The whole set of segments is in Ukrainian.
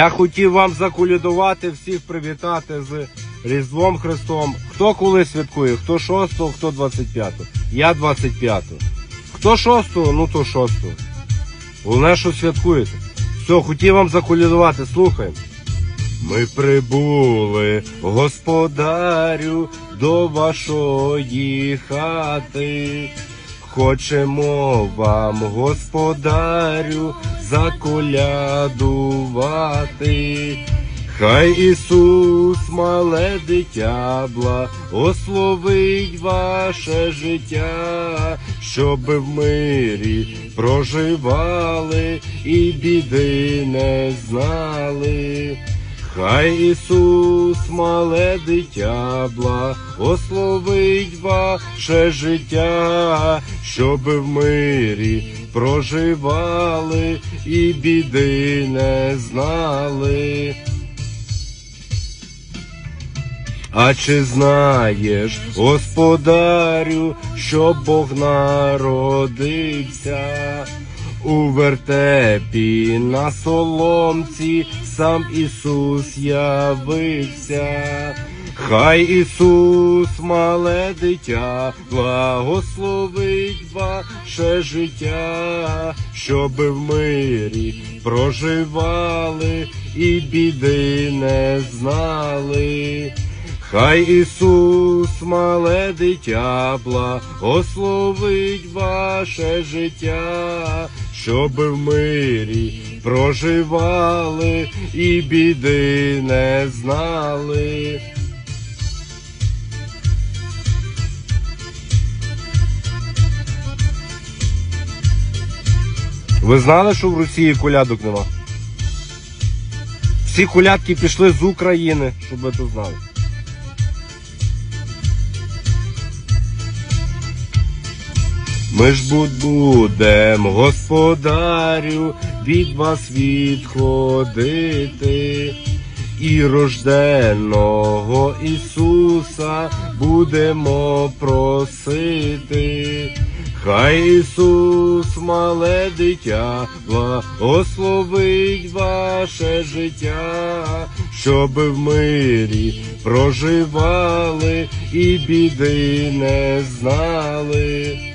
Я хотів вам заколядувати, всіх привітати з Різдвом Христом. Хто коли святкує, хто 6, хто 25. Я 25. Хто 6, ну то 6. Головне, що святкуєте. Все, хотів вам заколядувати, слухаємо. Ми прибули, господарю, до вашої хати. Хочемо вам, господарю, заколядувати. Хай Ісус, мале дитя, благословить ваше життя, щоб в мирі проживали і біди не знали. Хай Ісус, мале дитя, благословить ваше життя, щоб в мирі проживали і біди не знали. А чи знаєш, господарю, що Бог народився? У вертепі на соломці сам Ісус явився. Хай Ісус, мале дитя, благословить ваше життя, щоб в мирі проживали і біди не знали. Хай Ісус, мале дитя, благословить ваше життя, щоб в мирі проживали і біди не знали. Ви знали, що в Росії колядок нема? Всі колядки пішли з України, щоб ви то знали. Ми ж будем, господарю, від вас відходити, і рожденого Ісуса будемо просити. Хай Ісус, мале дитя, благословить ваше життя, щоб в мирі проживали і біди не знали.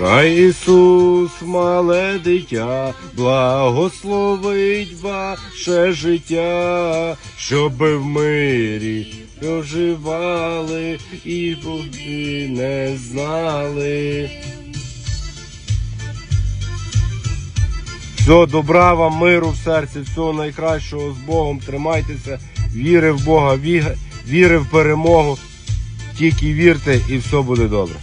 Хай Ісус, мале дитя, благословить ваше життя, щоб в мирі проживали і боги не знали. Все, добра вам, миру в серці, всього найкращого з Богом. Тримайтеся, віри в Бога, віри в перемогу. Тільки вірте і все буде добре.